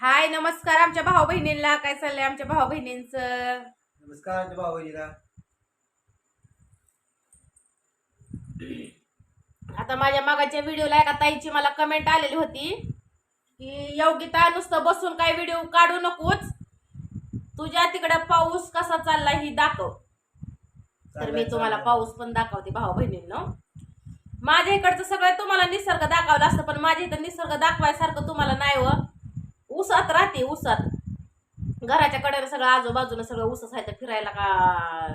हाय नमस्कार आमच्या भाऊ बहिणींना काय चाललंय आमच्या भाऊ बहिणींचं नमस्कार आमच्या भाऊ बहिणीला आता माझ्या मागाच्या व्हिडिओला एका ताईची मला कमेंट आलेली होती की योगिता नुसतं बसून काय व्हिडिओ काढू नकोच. तुझ्या तिकडे पाऊस कसा चाललाय ही दाखव. तर मी तुम्हाला पाऊस पण दाखवते भाऊ बहिणींनो माझ्या इकडचं सगळं तुम्हाला निसर्ग दाखवलं असतं पण माझ्या इथं निसर्ग दाखवायसारखं तुम्हाला नाही व उसात राहते उसात. घराच्या कडेला सगळं आजूबाजूला सगळं उसच आहे तर फिरायला का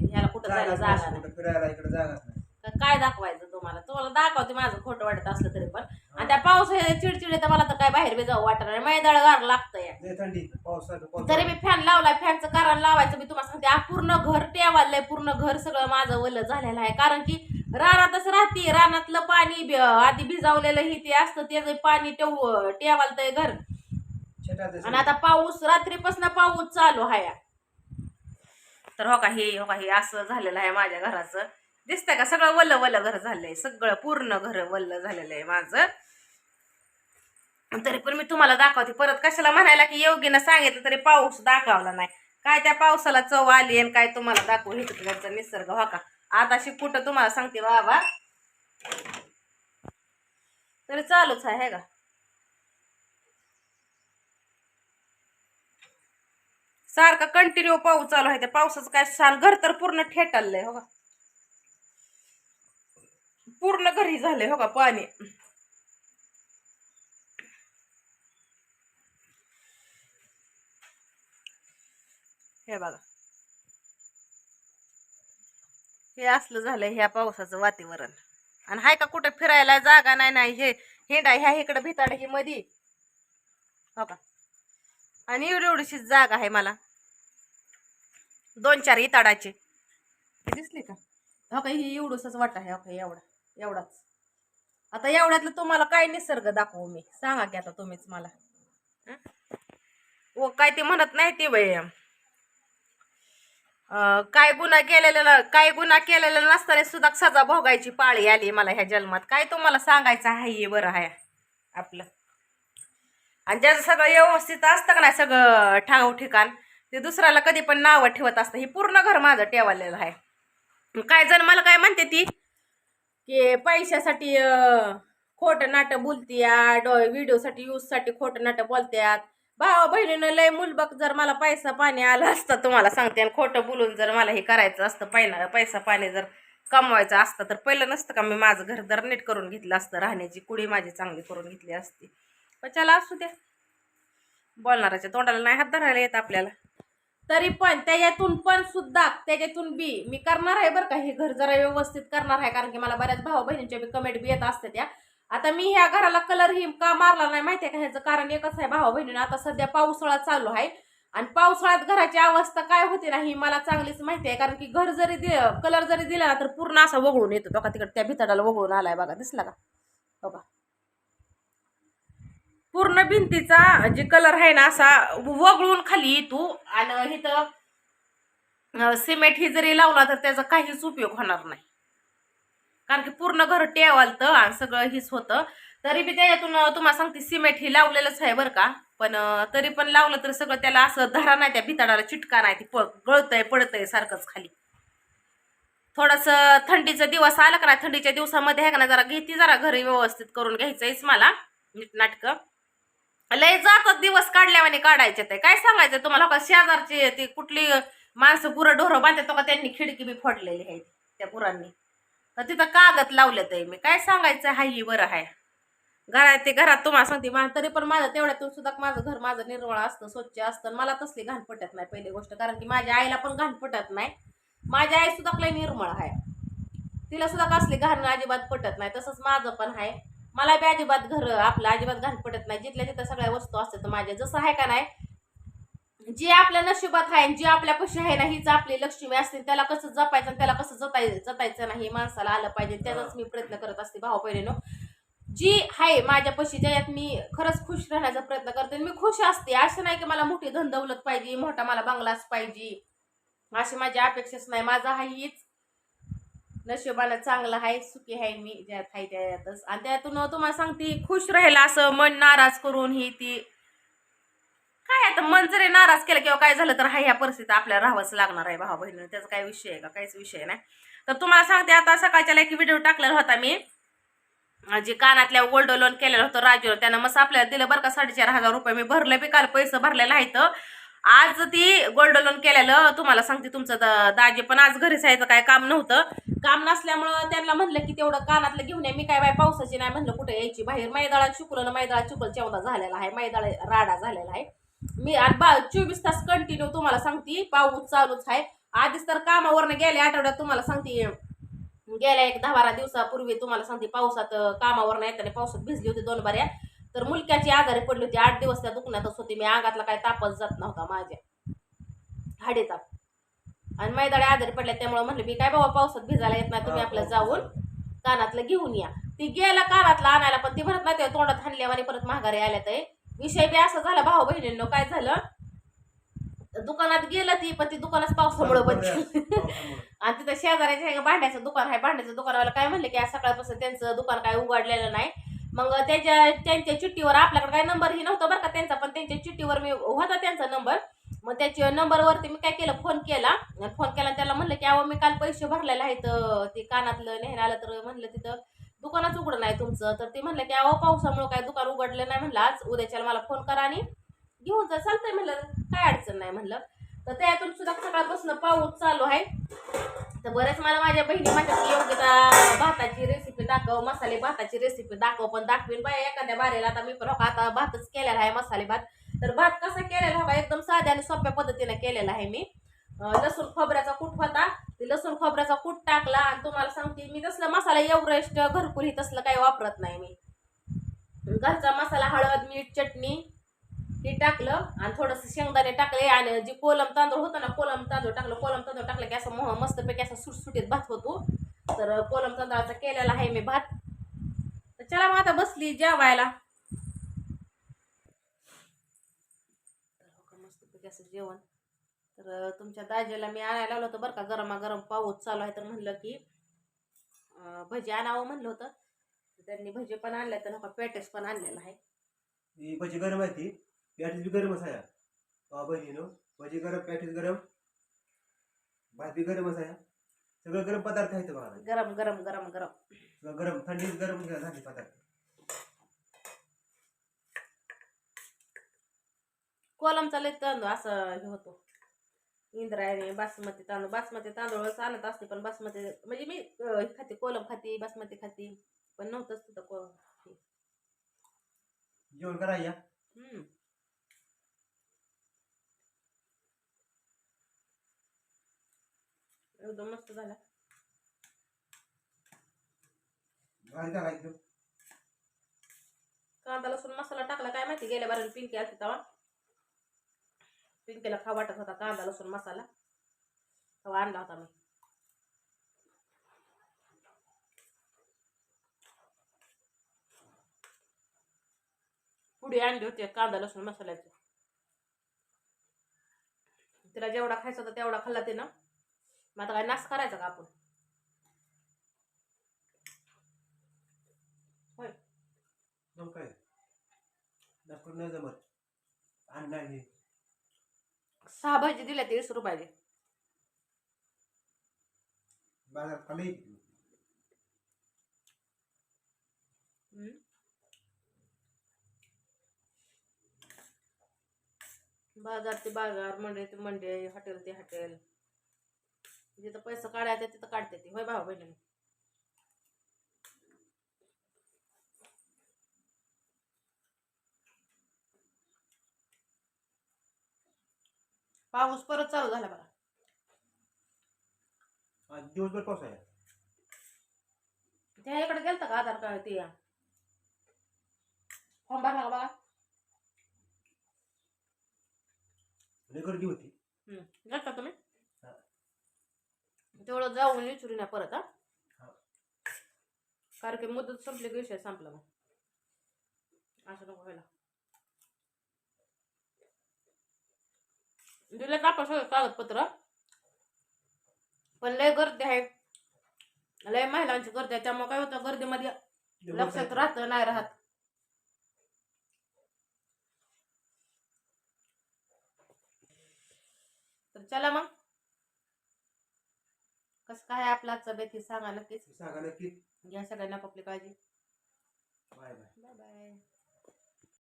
ह्याला कुठं जायला जागा नाही, नाही. कुठं फिरायला इकडे जागाच नाही. तर काय दाखवायचं तुम्हाला? तुम्हाला दाखवते माझं खोटं वाटत असलं तरी पण. आणि त्या पावसाच्या चिडचिड तर मला तर काय बाहेर बी जाऊ वाटत नाही. मैदाळ गार लागतं या. लय थंडी पावसाचं पाऊस तरी मी फॅन लावलाय फॅनचं कारण लावायचं मी तुम्हाला सांगते आ पूर्ण घर टेवाललंय पूर्ण घर सगळं माझं वल्ल झालेलं आहे. कारण की रानातच राहते रानातलं पाणी बी- आधी भिजावलेलं ही ते असतं त्याचं पाणी टेव टेवालतंय घर. आणि आता पाऊस रात्रीपासून पाऊस चालू आहे तर हो का हे हो का हे असं झालेलं आहे माझ्या घराचं. दिसतंय का? सगळं वल्ल वल्ल घर झालंय. सगळं पूर्ण घर वल्ल झालेलं आहे माझं. तरी पण मी तुम्हाला दाखवते परत. कशाला म्हणायला की योगीनं सांगितलं तरी पाऊस दाखवला नाही. काय त्या पावसाला चव आली आणि काय तुम्हाला दाखवू? हे तिकडचा निसर्ग हो का? आता कुठं तुम्हाला सांगते बाबा. तरी चालूच आहे हे का? सारखा कंटिन्यू पाऊस चालू आहे. त्या पावसाचं काय साल घर तर पूर्ण ठेटाललंय हो का? पूर्ण घरी झालंय हो का पाणी? हे बघा. हे असलं झालंय ह्या पावसाचं वातावरण. आणि हाय का कुठं फिरायला जागा नाही नाही हे हेंडा ह्या इकडं भिताड ही मधी हो का? आणि एवढी एवढीशी जागा आहे मला. दोन चार इताडाचे. दिसले का? हो का ही एवढंच वाट आहे हो का एवढा एवढाच. आता एवढ्यातलं तुम्हाला काय निसर्ग दाखवू मी? सांगा की आता तुम्हीच मला? ओ काय ते म्हणत नाही ते वय काय गुन्हा केलेला काय गुन्हा केलेला नसताना सुद्धा सजा भोगायची पाळी आली मला ह्या जन्मात. काय तुम्हाला सांगायचं आहे बरं आहे आपलं? आणि ज्याचं सगळं व्यवस्थित असतं का नाही सगळं ठाव ठिकाण ते दुसऱ्याला कधी पण नावं ठेवत असतं. हे पूर्ण घर माझं ठेवालेलं आहे. काय जण मला काय म्हणते ती की पैशासाठी खोटं नाटं बोलत्या डो व्हिडिओसाठी यूजसाठी खोटं नाटं बोलत्यात. भावा बहिणीनं लय मुलबक जर मला पैसा पाणी आला असतं तुम्हाला सांगते आणि खोटं बोलून जर मला हे करायचं असतं पहिला पैसा पाणी जर कमवायचं असतं तर पहिलं नसतं का मी माझं घर जर नीट करून घेतलं असतं राहण्याची कुडी माझी चांगली करून घेतली असती. पण चला असू द्या. बोलणाऱ्याच्या तोंडाला नाही हात धरायला येत आपल्याला. तरी पण त्याच्यातून पण सुद्धा त्याच्यातून बी मी करणार आहे बरं का हे घर जरा व्यवस्थित करणार आहे कारण की मला बऱ्याच भाऊ बहिणींच्या बी कमेंट बी येत असतात त्या. आता मी ह्या घराला कलर ही का मारला नाही माहिती आहे का? ह्याचं कारण एकच आहे भाऊ बहिणीनं आता सध्या पावसाळा चालू आहे. आणि पावसाळ्यात घराची अवस्था काय होती ना ही मला चांगलीच माहिती आहे कारण की घर जरी दि कलर जरी दिला ना तर पूर्ण असा वगळून येतो. तो का तिकडे त्या भितडाला वगळून आलाय बघा दिसला का? हो बघा पूर्ण भिंतीचा जे कलर आहे ना असा वगळून खाली येतो आणि इथं सिमेंट ही जरी लावला तर त्याचा काहीच उपयोग होणार नाही. कारण की पूर्ण घर टेवालतं आणि सगळं हीच होतं. तरी बी त्याच्यातून तुम्हाला सांगते सिमेंट ही लावलेलंच आहे बरं का. पण तरी पण लावलं तर सगळं त्याला असं धरा नाही त्या भिताडाला चिटका नाही ती प गळतंय पडतंय सारखंच खाली. थोडंसं थंडीचा दिवस आला का नाही थंडीच्या दिवसामध्ये आहे का ना जरा घेती जरा घरी व्यवस्थित करून घ्यायचंयच मला नीटनाटकं लय जातात दिवस काढल्यावाने काढायचे ते. काय सांगायचं तुम्हाला? का शेजारची ती कुठली माणसं गुरं ढोरं बांधतात का त्यांनी खिडकी बी फोडलेली आहे त्या गुरांनी. तर तिथं कागद लावलं ते मी. काय सांगायचं? हाय ही बरं आहे घरात ते घरात तुम्हाला सांगते मा तरी पण माझं तेवढ्यातून सुद्धा माझं घर माझं निर्मळ असतं स्वच्छ असतं मला तसली घाण पटत नाही पहिली गोष्ट. कारण की माझ्या आईला पण घाण पटत नाही. माझी आई सुद्धा लय निर्मळ आहे. तिला सुद्धा कसली घाण अजिबात पटत नाही. तसंच माझं पण आहे. मला बी अजिबात घर आपलं अजिबात घाण पटत नाही. जिथल्या तिथं सगळ्या वस्तू असतात माझ्या जसं आहे का नाही जी आपल्या नशिबात आहे जे आपल्या पशी आहे ना हीच आपली लक्ष्मी असते. त्याला कसं जपायचं आणि त्याला कसं जताय जतायचं नाही माणसाला आलं पाहिजे. त्याचाच मी प्रयत्न करत असते भाऊ पहिल्यानं जी आहे माझ्या पशी ज्यात मी खरंच खुश राहण्याचा प्रयत्न करते आणि मी खुश असते. असं नाही की मला मोठी धन दौलत पाहिजे मोठा मला बंगलाच पाहिजे. अशी माझी अपेक्षाच नाही. माझा हा हीच नशिबानं चांगलं आहे सुखी आहे मी ज्यात आहे त्यातच. आणि त्यातून तुम्हाला सांगते खुश राहील असं मन नाराज करून ही ती. काय आता मन जरी नाराज केलं किंवा काय झालं तर हा ह्या परिस्थितीत आपल्याला राहावंच लागणार आहे भावा बहिणी त्याचा काय विषय आहे का? काहीच विषय नाही. तर तुम्हाला सांगते आता सकाळच्या एक व्हिडिओ टाकलेला होता मी. जे कानातल्या गोल्ड लोन केलेलं होतं राजूला त्यानं मस्त आपल्याला दिलं बरं का साडेचार हजार रुपये. मी भरले बी काल पैसे भरलेलं आहेत. आज ती गोल्ड लोन केलेलं तुम्हाला सांगते तुमचं दा- दाजी पण आज घरीच यायचं काय काम नव्हतं. काम नसल्यामुळं त्यांना म्हणलं की तेवढं कानातलं घेऊन या मी काय बाय पावसाची नाही म्हणलं कुठे यायची. बाहेर मैदाळात चुकलं ना मैदाळात चुकल चेवदा झालेला आहे मैदाळ राडा झालेला आहे. मी आणि बा चोवीस तास कंटिन्यू तुम्हाला सांगते पाऊस चालूच आहे. आधीच तर कामावरनं गेल्या आठवड्यात तुम्हाला सांगते गेल्या एक दहा बारा दिवसापूर्वी तुम्हाला सांगते पावसात कामावरनं येताना पावसात भिजली होती दोन बाऱ्या. तर मुलक्याची आजारी पडली होती आठ दिवस त्या दुखण्यातच होती. मी अंगातला काय तापच जात नव्हता माझ्या. हाडे ताप आणि मैदाळे आजारी पडल्या त्यामुळे म्हणलं मी काय बाबा पावसात भिजायला येत नाही तुम्ही आपलं जाऊन कानातलं घेऊन या. ती गेला कानातला आणायला पण ती म्हणत नाही ते तोंडात हाणल्यावानी परत महागारी आल्या तर विषय बी असा झाला भाऊ बहिणींनो काय झालं? दुकानात गेलं ती पण ती दुकानच पावसामुळे बंद. आणि तिथं शेजाऱ्याच्या भांड्याचं दुकान आहे भांड्याचं दुकानवाला काय म्हणले की आज सकाळपासून त्यांचं दुकान काय उघडलेलं नाही मग त्याच्या त्यांच्या चिठ्ठीवर आपल्याकडे काय नंबरही नव्हता बरं का त्यांचा पण त्यांच्या चिठ्ठीवर मी होता त्यांचा नंबर मग त्याच्या नंबरवरती मी काय केलं फोन केला. फोन केला आणि त्याला म्हणलं की अहो मी काल पैसे भरलेले आहेत ते कानातलं नेहर आलं तर म्हणलं तिथं दुकानच उघडं नाही तुमचं. तर ते म्हणलं की अहो पावसामुळे काय दुकान उघडलं नाही. म्हणलं आज उद्याच्याला मला फोन करा आणि घेऊन जा. चालतंय म्हणलं काय अडचण नाही. म्हणलं. तर त्यातून सुद्धा सकाळपासून पाऊस चालू आहे. तर बरेच मला माझ्या बहिणी म्हणतात की योग्यता भाताची रेसिपी दाखव मसाले भाताची रेसिपी दाखव पण दाखवीन बाया एखाद्या बारेला. आता मी पण हो का आता भातच केलेला आहे मसाले भात. तर भात कसा केलेला हो एकदम साध्या आणि सोप्या पद्धतीने केलेला आहे मी. लसूण खोबऱ्याचा कूट होता. ते लसूण खोबऱ्याचा कूट टाकला आणि तुम्हाला सांगते मी तसला मसाला एव्हरेस्ट घरकुल तसलं काही वापरत नाही मी. घरचा मसाला हळद मीठ चटणी हे टाकलं आणि थोडंसं शेंगदाणे टाकले आणि जे कोलम तांदूळ होता ना कोलम तांदूळ टाकलं कोलम तांदूळ टाकलं की असं मोह मस्तपैकी असं सुटसुटीत भात होतो. तर कोलम तांदळाचा केलेला आहे मी भात. तर चला मग आता बसली जेवायला. मस्तपैकी असं जेवण. तर तुमच्या दाजेला मी आणायला लावलं होतं बरं का गरमागरम पाऊस चालू आहे तर म्हणलं की भजी आणावं म्हणलं होतं. त्यांनी भजी पण आणल्या तर नका का पण आणलेला आहे. भजी गरम आहे ती. पॅटीस बी गरमच आहे पाव बहिणीनो भजी गरम पॅटीस गरम भात बी गरमच आहे सगळं गरम पदार्थ आहेत बघा. गरम गरम गरम गरम. सगळं गरम थंडीत गरम झाले पदार्थ. कोलमचा लय तांदूळ असं हे होतो. इंद्रायणी बासमती तांदूळ. बासमती तांदूळच आणत असते पण बासमती म्हणजे मी अं, हे खाते कोलम खाते बासमती खाते पण नव्हतंच तिथं को हे. जेवण करा या. हम्म. एकदम मस्त झाला. कांदा लसूण मसाला टाकला काय माहिती गेल्या बारीला पिंकी आलती तेव्हा. पिंकीला खा वाटत होता कांदा लसूण मसाला. तेव्हा आणला होता मी. पुढे आणली होती कांदा लसूण मसाल्याची. तिला जेवढा खायचा होता तेवढा खाल्ला ते ना मग आता काय नाश करायचा का आपण? होय. मग काय? नाही जमत. आणि नाही सहा भाजी दिल्या तीस रुपयाची बाजारात खाली. बाजार ते बाजार मंडई ते मंडई हॉटेल ते हॉटेल. जिथं पैसा काढायचा तिथं काढते ती. होय भाऊ बहिणी पाऊस परत चालू झाला बघा. आज दिवसभर पाऊस आहे. त्या इकडे गेलता का आधार कार्ड ते? फॉर्म भरला का बघा? लय गर्दी होती. हम्म. गेलता तुम्ही. तेवढं जाऊन विचारू ना परत हा. कारण की मुदत संपली की विषय संपला मग. असं नको व्हायला. दिलं सगळं कागदपत्र? पण लय गर्दी आहे. लय महिलांची गर्दी आहे. त्यामुळे काय होतं गर्दीमध्ये लक्षात राहतं नाही राहत. तर चला मग. कसं काय आपला आजचा बेत हे सांगा नक्कीच सांगा नक्की घ्या सगळ्यांना आपली काळजी. Bye bye. Bye bye.